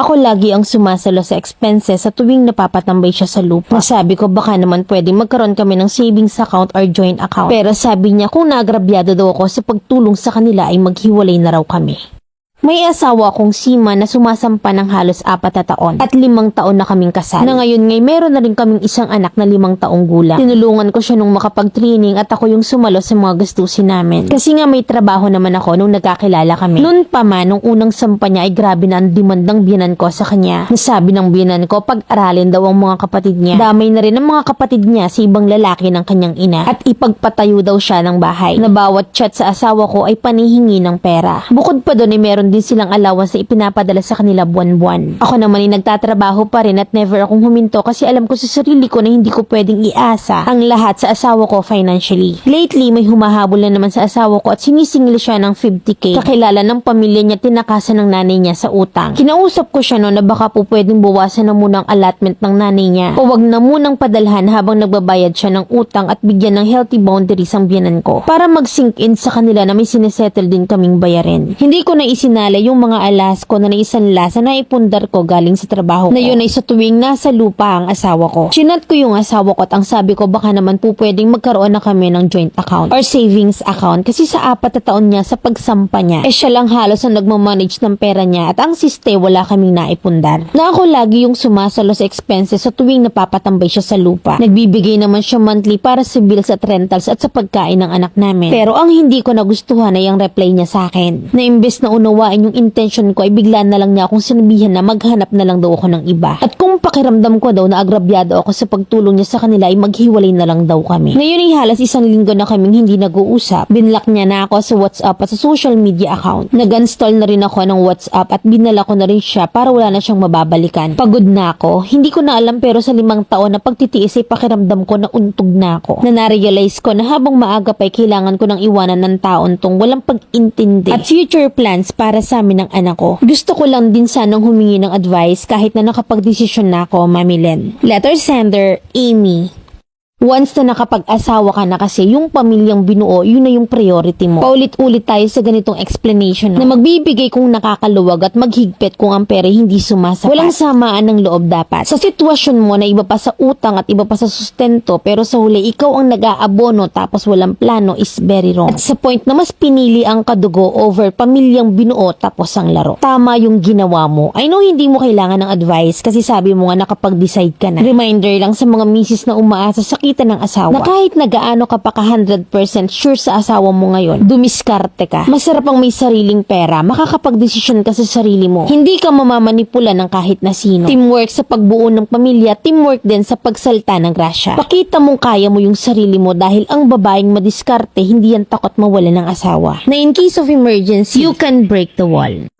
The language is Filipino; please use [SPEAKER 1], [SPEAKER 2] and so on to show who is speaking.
[SPEAKER 1] Ako lagi ang sumasalo sa expenses sa tuwing napapatambay siya sa lupa. Sabi ko baka naman pwedeng magkaroon kami ng savings account or joint account. Pero sabi niya kung naagrabyado daw ako sa pagtulong sa kanila ay maghiwalay na raw kami. May asawa akong sima na sumasampa ng halos apat na taon at limang taon na kaming kasal. Na ngayon ngay meron na rin kaming isang anak na limang taong gulang. Tinulungan ko siya nung makapag-training at ako yung sumalo sa mga gastusin namin. Kasi nga may trabaho naman ako nung nagkakilala kami. Noon pa man, nung unang sampa niya ay grabe na ang demand ng biyanan ko sa kanya. Nasabi ng biyanan ko pag-aralin daw ang mga kapatid niya. Damay na rin ang mga kapatid niya sa ibang lalaki ng kanyang ina at ipagpatayo daw siya ng bahay. Na bawat chat sa asawa ko ay panihingi ng pera. Bukod pa doon ay meron din silang allowance na ipinapadala sa kanila buwan-buwan. Ako naman ay nagtatrabaho pa rin at never akong huminto kasi alam ko sa sarili ko na hindi ko pwedeng iasa ang lahat sa asawa ko financially. Lately, may humahabol na naman sa asawa ko at sinisingil siya ng 50k. Kakilala ng pamilya niya tinakasan ng nanay niya sa utang. Kinausap ko siya no na baka po pwedeng bawasan na muna ang allotment ng nanay niya o wag na munang padalhan habang nagbabayad siya ng utang at bigyan ng healthy boundaries ang biyanan ko para mag-sink in sa kanila na may sinesettle din kaming bayarin. Hindi ko na isinala yung mga alas ko na naisanla sa naipundar ko galing sa trabaho ko. Na yun ay sa tuwing nasa lupa ang asawa ko. Chinat ko yung asawa ko at ang sabi ko baka naman po pwedeng magkaroon na kami ng joint account or savings account kasi sa apat na taon niya sa pagsampa niya eh siya lang halos ang nagmamanage ng pera niya at ang siste wala kaming naipundar. Na ako lagi yung sumasalo sa expenses sa tuwing napapatambay siya sa lupa. Nagbibigay naman siya monthly para sa bills at rentals at sa pagkain ng anak namin. Pero ang hindi ko nagustuhan ay ang reply niya sa akin. Na imbes na unawain yung intention ko ay bigla na lang niya akong sinabihan na maghanap na lang daw ako ng iba. At kung pakiramdam ko daw na agrabyado ako sa pagtulong niya sa kanila ay maghiwalay na lang daw kami. Ngayon ay halos isang linggo na kaming hindi nag-uusap. Binlock niya na ako sa WhatsApp at sa social media account. Nag-install na rin ako ng WhatsApp at binala ko na rin siya para wala na siyang mababalikan. Pagod na ako. Hindi ko na alam pero sa limang taon na pagtitiis ay pakiramdam ko na untog na ako. Na narealize ko na habang maaga pa ay kailangan ko ng iwanan ng taon tong walang pag-intindi at future plans para sa amin ng anak ko. Gusto ko lang din sanang humingi ng advice kahit na nakapag-desisyon na ako, Mami Len. Letter sender, Amy. Once na nakapag-asawa ka na kasi, yung pamilyang binuo, yun na yung priority mo. Paulit-ulit tayo sa ganitong explanation na magbibigay kung nakakaluwag at maghigpit kung ang pera hindi sumasapat. Walang samaan ng loob dapat. Sa sitwasyon mo na iba pa sa utang at iba pa sa sustento, pero sa huli ikaw ang nag-aabono tapos walang plano is very wrong. At sa point na mas pinili ang kadugo over pamilyang binuo tapos ang laro. Tama yung ginawa mo. I know hindi mo kailangan ng advice kasi sabi mo nga nakapag-decide ka na. Reminder lang sa mga misis na umaasa sa kita ng asawa na kahit nagaano ka pa ka 100% sure sa asawa mo ngayon, dumiskarte ka. Masarap ang may sariling pera, makakapag-desisyon ka sa sarili mo. Hindi ka mamamanipula ng kahit na sino. Teamwork sa pagbuo ng pamilya, teamwork din sa pagsalta ng grasya. Pakita mong kaya mo yung sarili mo dahil ang babaeng madiskarte, hindi yan takot mawala ng asawa. Na in case of emergency, you can break the wall.